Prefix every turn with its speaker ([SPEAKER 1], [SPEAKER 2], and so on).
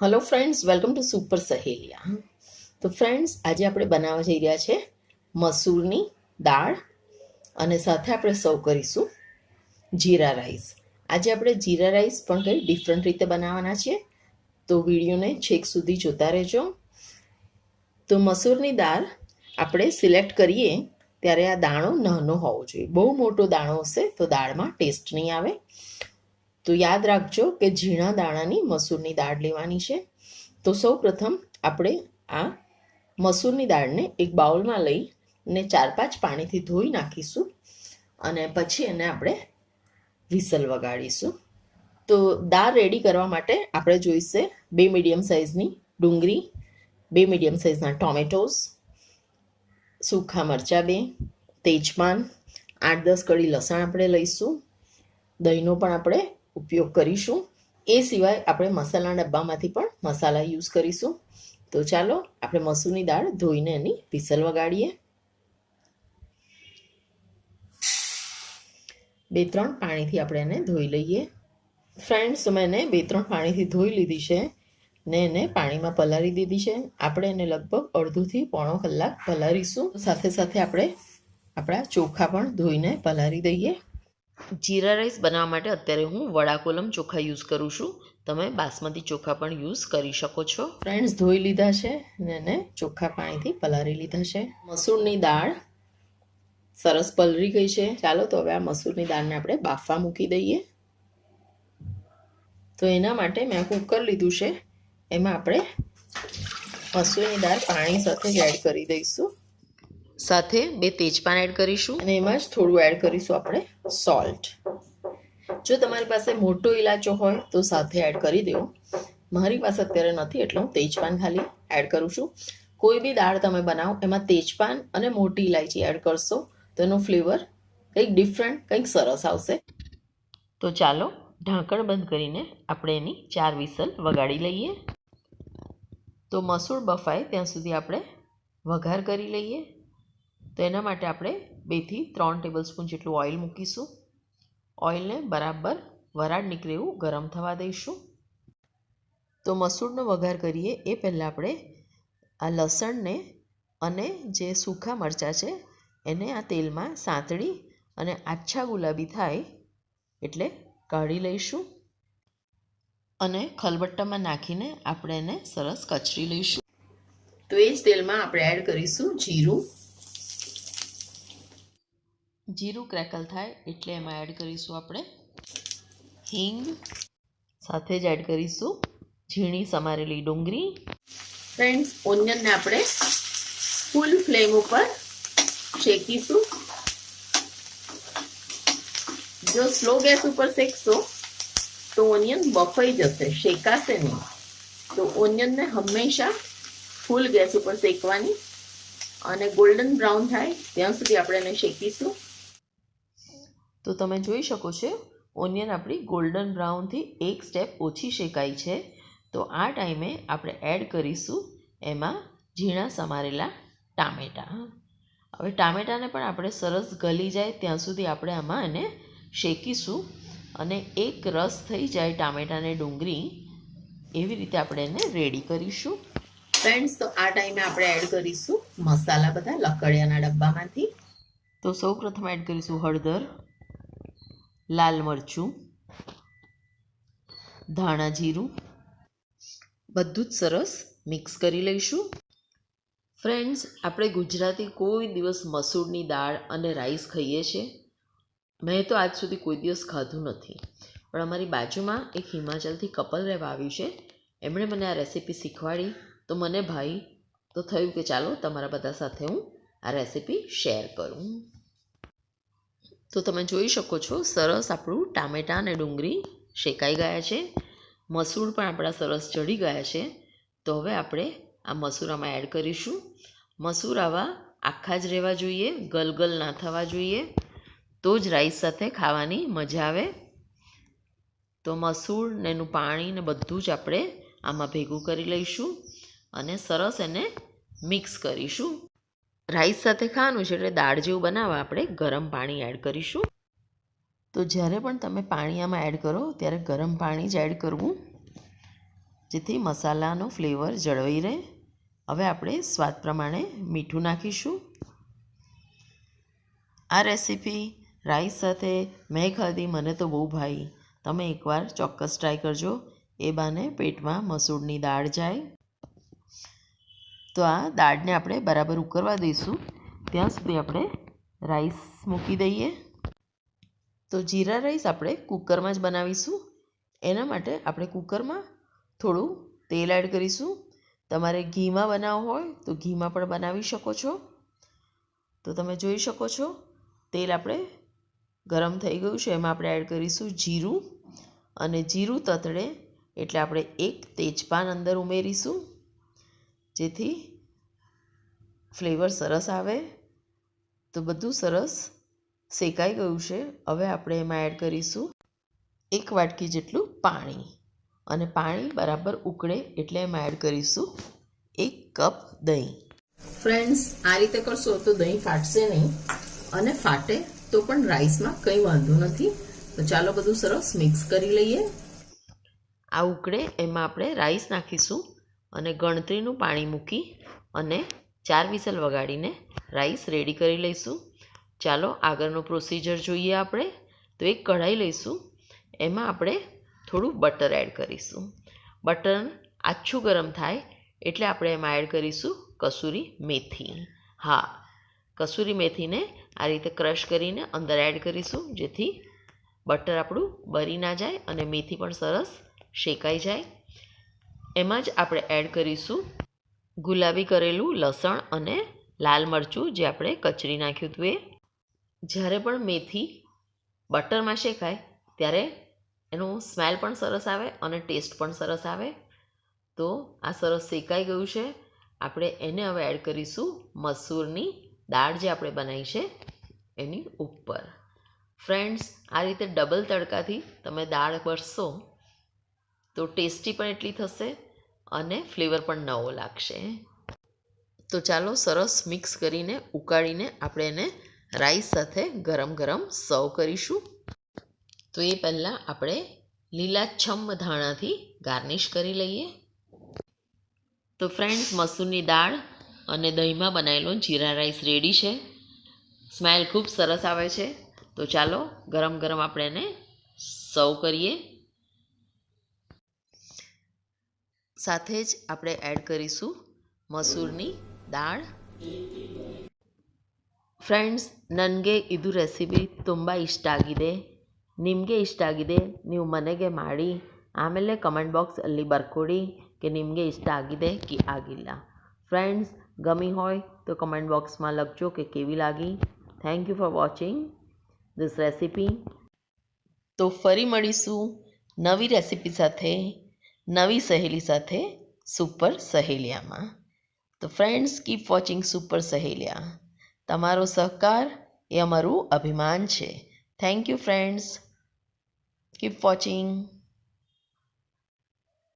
[SPEAKER 1] Hello friends welcome to super Saheliya તો friends આજે આપણે બનાવવા જઈ રહ્યા છે મસૂરની દાળ અને સાથે આપણે સર્વ કરીશું જીરા રાઈસ. આજે આપણે જીરા રાઈસ પણ કંઈ ડિફરન્ટ રીતે બનાવવાના છીએ. તો, વિડીયોને છેક સુધી જોતા રહેજો. તો, મસૂરની દાળ આપણે સિલેક્ટ કરીએ ત્યારે આ દાણો નાનો હોવો જોઈએ. બહુ મોટો દાણો હશે તો દાળમાં ટેસ્ટ નહીં આવે. તો યાદ રાખજો કે ઝીણા દાણાની મસૂરની દાળ લેવાની છે. તો સૌ પ્રથમ આપણે આ મસૂરની દાળને એક બાઉલમાં લઈ ને ચાર પાંચ પાણીથી ધોઈ નાખીશું અને પછી એને આપણે વિસલ વગાડીશું. તો દાળ રેડી કરવા માટે આપણે જોઈશે બે મીડિયમ સાઇઝની ડુંગળી, બે મીડિયમ સાઇઝના ટોમેટોસ સૂખા મરચાં બે, તેજપાન, આઠ દસ કડી લસણ આપણે લઈશું. દહીંનો પણ આપણે ઉપયોગ કરીશું. એ સિવાય આપણે મસાલાના ડબ્બામાંથી પણ મસાલા યુઝ કરીશું. તો ચાલો આપણે મસૂરની દાળ ધોઈને એની પીસલ વગાડીએ. બે ત્રણ પાણીથી આપણે એને ધોઈ લઈએ. ફ્રેન્ડ્સ મેં એને બે ત્રણ પાણીથી ધોઈ લીધી છે ને એને પાણીમાં પલાળી દીધી છે. આપણે એને લગભગ અડધોથી પોણો કલાક પલાળીશું. સાથે સાથે આપણે આપણા ચોખા પણ ધોઈને પલાળી દઈએ. જીરા રાઈસ બનાવવા માટે અત્યારે હું વડા કોલમ ચોખા યુઝ કરું છું. તમે બાસમતી ચોખા પણ યુઝ કરી શકો છો. ફ્રેન્ડ્સ, ધોઈ લીધા છે ને એને ચોખ્ખા પાણીથી પલાળી લીધા છે. મસૂરની દાળ સરસ પલરી ગઈ છે. ચાલો તો હવે આ મસૂરની દાળને આપણે બાફવા મૂકી દઈએ. તો એના માટે મેં કુકર લીધું છે. એમાં આપણે મસૂરની દાળ પાણી સાથે એડ કરી દઈશું. સાથે બે તેજપાન એડ કરીશું. અને એમાં જ થોડું એડ કરીશું આપણે સોલ્ટ જો તમારી પાસે મોટો ઇલાચો હોય તો સાથે એડ કરી દો મારી પાસે અત્યારે નથી, એટલે હું તેજપાન ખાલી એડ કરું છું. કોઈ બી દાળ તમે બનાવો, એમાં તેજપાન અને મોટી ઇલાયચી એડ કરશો, તો એનો ફ્લેવર કંઈક ડિફરન્ટ કંઈક સરસ આવશે. તો ચાલો, ઢાંકણ બંધ કરીને આપણે એની ચાર વિસલ વગાડી લઈએ. તો મસૂર બફાય ત્યાં સુધી આપણે વઘાર કરી લઈએ. તો એના માટે આપણે બેથી ત્રણ ટેબલ સ્પૂન જેટલું ઓઇલ મૂકીશું. ઓઇલને બરાબર વરાળ નીકળે એવું ગરમ થવા દઈશું. તો મસૂરનો વઘાર કરીએ એ પહેલાં આપણે આ લસણને અને જે સૂખા મરચાં છે એને આ તેલમાં સાંતળી અને આછા ગુલાબી થાય એટલે કાઢી લઈશું અને ખલબટ્ટામાં નાખીને આપણે એને સરસ કચરી લઈશું. તો એ જ તેલમાં આપણે એડ કરીશું જીરું જીરું ક્રેકલ થાય એટલે એમાં એડ કરીશું આપણે હિંગ, સાથે જ એડ કરીશું ઝીણી સમારેલી ડુંગળી. ફ્રેન્ડ્સ ઓનિયનને આપણે ફૂલ ફ્લેમ ઉપર શેકીશું. જો સ્લો ગેસ ઉપર શેકશો, તો ઓનિયન બફાઈ જશે, શેકાશે નહીં. તો ઓનિયનને હંમેશા ફૂલ ગેસ ઉપર શેકવાની અને ગોલ્ડન બ્રાઉન થાય, ત્યાં સુધી આપણે એને શેકીશું. તો તમે જોઈ શકો છો ઓનિયન આપણી ગોલ્ડન બ્રાઉનથી એક સ્ટેપ ઓછી શેકાઈ છે. તો આ ટાઈમે આપણે એડ કરીશું એમાં ઝીણા સમારેલા ટામેટાં. હવે ટામેટાને પણ આપણે સરસ ગલી જાય ત્યાં સુધી આપણે આમાં એને શેકીશું અને એક રસ થઈ જાય ટામેટાને ડુંગળી એવી રીતે આપણે એને રેડી કરીશું. ફ્રેન્ડ્સ તો આ ટાઈમે આપણે એડ કરીશું મસાલા બધા લકડિયાના ડબ્બામાંથી. તો સૌ પ્રથમ એડ કરીશું હળદર. લાલ મરચું, ધાણા જીરું, બધું જ સરસ મિક્સ કરી લઈશું. ફ્રેન્ડ્સ, આપણે ગુજરાતી કોઈ દિવસ મસૂરની દાળ અને રાઈસ ખાઈએ છીએ મેં તો આજ સુધી કોઈ દિવસ ખાધું નથી. પણ અમારી બાજુમાં એક હિમાચલથી કપલ રહેવા આવ્યું છે. એમણે મને આ રેસીપી શીખવાડી. તો મને ભાઈ, તો થયું કે ચાલો તમારા બધા સાથે હું આ રેસીપી શેર કરું. તો તમે જોઈ શકો છો, સરસ આપણું ટામેટાં અને ડુંગળી શેકાઈ ગયા છે. મસૂર પણ આપણા સરસ ચડી ગયા છે. તો હવે આપણે આ મસૂર આમાં એડ કરીશું. મસૂર આવા આખા જ રહેવા જોઈએ, ગલગલ ના થવા જોઈએ. તો જ રાઈસ સાથે ખાવાની મજા આવે. તો મસૂર ને એનું પાણી ને બધું જ આપણે આમાં ભેગું કરી લઈશું અને સરસ એને મિક્સ કરીશું. રાઈસ સાથે ખાવાનું છે એટલે દાળ જેવું બનાવવા આપણે ગરમ પાણી એડ કરીશું. તો જ્યારે પણ તમે પાણી આમાં એડ કરો, ત્યારે ગરમ પાણી જ એડ કરવું. જેથી મસાલાનો ફ્લેવર જળવાઈ રહે. હવે આપણે સ્વાદ પ્રમાણે મીઠું નાખીશું. આ રેસીપી રાઈસ સાથે મેં ખાધી, મને તો બહુ ભાઈ. તમે એકવાર ચોક્કસ ટ્રાય કરજો. એ બાને પેટમાં મસૂરની દાળ જાય. તો આ દાળને આપણે બરાબર ઉકળવા દઈશું. ત્યાં સુધી આપણે રાઈસ મૂકી દઈએ. તો જીરા રાઈસ આપણે કુકરમાં જ બનાવીશું. એના માટે આપણે કુકરમાં થોડું તેલ એડ કરીશું. તમારે ઘીમાં બનાવવું હોય તો ઘીમાં પણ બનાવી શકો છો. તો તમે જોઈ શકો છો, તેલ આપણે ગરમ થઈ ગયું છે. એમાં આપણે એડ કરીશું જીરું. અને જીરું તતડે એટલે આપણે એક તેજપાન અંદર ઉમેરીશું. જેથી ફ્લેવર સરસ આવે. તો બધું સરસ શેકાઈ ગયું છે. હવે આપણે એમાં એડ કરીશું એક વાટકી જેટલું પાણી. અને પાણી બરાબર ઉકળે એટલે એમાં એડ કરીશું એક કપ દહીં. ફ્રેન્ડ્સ આ રીતે કરશો તો દહીં ફાટશે નહીં અને ફાટે તો પણ રાઈસમાં કંઈ વાંધો નથી. તો ચાલો બધું સરસ મિક્સ કરી લઈએ. આ ઉકળે એમાં આપણે રાઈસ નાખીશું. અને ગણતરીનું પાણી મૂકી અને ચાર વિસલ વગાડીને રાઈસ રેડી કરી લઈશું. ચાલો આગળનું પ્રોસીજર જોઈએ આપણે. તો એક કઢાઈ લઈશું. એમાં આપણે થોડું બટર એડ કરીશું. બટર આછું ગરમ થાય એટલે આપણે એમાં એડ કરીશું કસૂરી મેથી. હા, કસૂરી મેથીને આ રીતે ક્રશ કરીને અંદર એડ કરીશું જેથી બટર આપણું બરી ના જાય અને મેથી પણ સરસ શેકાઈ જાય. એમાં જ આપણે એડ કરીશું ગુલાબી કરેલું લસણ અને લાલ મરચું જે આપણે કચરી નાખ્યું હતું એ. જ્યારે પણ મેથી બટરમાં શેકાય, ત્યારે એનું સ્મેલ પણ સરસ આવે અને ટેસ્ટ પણ સરસ આવે. તો આ સરસ શેકાઈ ગયું છે. આપણે એને હવે એડ કરીશું મસૂરની દાળ જે આપણે બનાવી છે એની ઉપર. ફ્રેન્ડ્સ આ રીતે ડબલ તડકાથી તમે દાળ ભરશો તો ટેસ્ટી પણ એટલી થશે અને ફ્લેવર પણ નવો લાગશે. તો ચાલો સરસ મિક્સ કરીને, ઉકાળીને આપણે એને રાઈસ સાથે ગરમ ગરમ સર્વ કરીશું. તો એ પહેલાં આપણે લીલાછમ ધાણાથી ગાર્નિશ કરી લઈએ. તો ફ્રેન્ડ્સ, મસૂરની દાળ અને દહીંમાં બનાવેલો જીરા રાઈસ રેડી છે. સ્મેલ ખૂબ સરસ આવે છે. તો ચાલો ગરમ ગરમ આપણે એને સર્વ કરીએ. સાથે જ આપણે એડ કરીશું ಮಸೂರ್ನಿ ದಾಳ್ ಫ್ರೆಂಡ್ಸ್ ನನಗೆ ಇದು ರೆಸಿಪಿ ತುಂಬ ಇಷ್ಟ ಆಗಿದೆ ನಿಮಗೆ ಇಷ್ಟ ಆಗಿದೆ ನೀವು ಮನೆಗೆ ಮಾಡಿ ಆಮೇಲೆ ಕಮೆಂಟ್ ಬಾಕ್ಸಲ್ಲಿ ಬರ್ಕೊಡಿ કે ನಿಮಗೆ ಇಷ್ಟ ಆಗಿದೆ કે ಆಗಿಲ್ಲ ફ્રેન્ડ્સ ગમી હોય તો કમેન્ટ બોક્સમાં લખજો કે કેવી લાગી thank you for watching this recipe તો ફરી મળીશું નવી રેસિપી સાથે નવી સહેલી સાથે સુપર સહેલિયામાં. તો friends keep watching super Saheliya. તમારો સહકાર એ અમારું અભિમાન છે. Thank you friends keep watching